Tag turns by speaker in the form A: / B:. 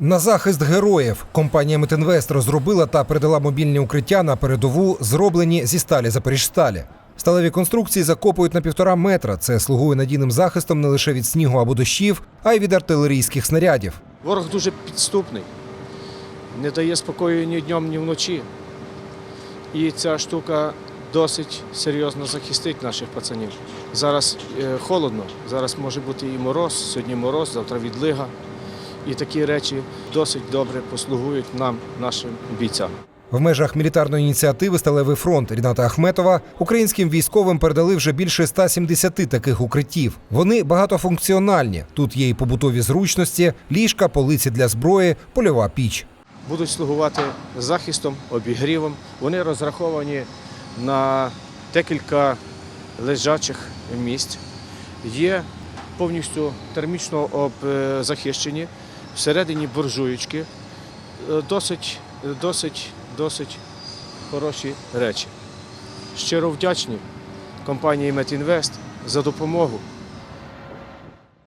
A: На захист героїв компанія Метинвест розробила та передала мобільні укриття на передову, зроблені зі сталі Запоріжсталі. Сталеві конструкції закопують на півтора метра. Це слугує надійним захистом не лише від снігу або дощів, а й від артилерійських снарядів.
B: Ворог дуже підступний, не дає спокою ні днем, ні вночі. І ця штука досить серйозно захистить наших пацанів. Зараз е, холодно, зараз може бути і мороз, сьогодні мороз, завтра відлига. І такі речі досить добре послугують нам, нашим бійцям.
A: В межах мілітарної ініціативи Сталевий фронт Ріната Ахметова українським військовим передали вже більше 170 таких укриттів. Вони багатофункціональні. Тут є і побутові зручності, ліжка, полиці для зброї, польова піч.
B: Будуть слугувати захистом, обігрівом. Вони розраховані на декілька лежачих місць. Є повністю термічно захищені, всередині буржуєчки. Е, Досить, досить, досить хороші речі. Щиро вдячні компанії Метінвест за допомогу.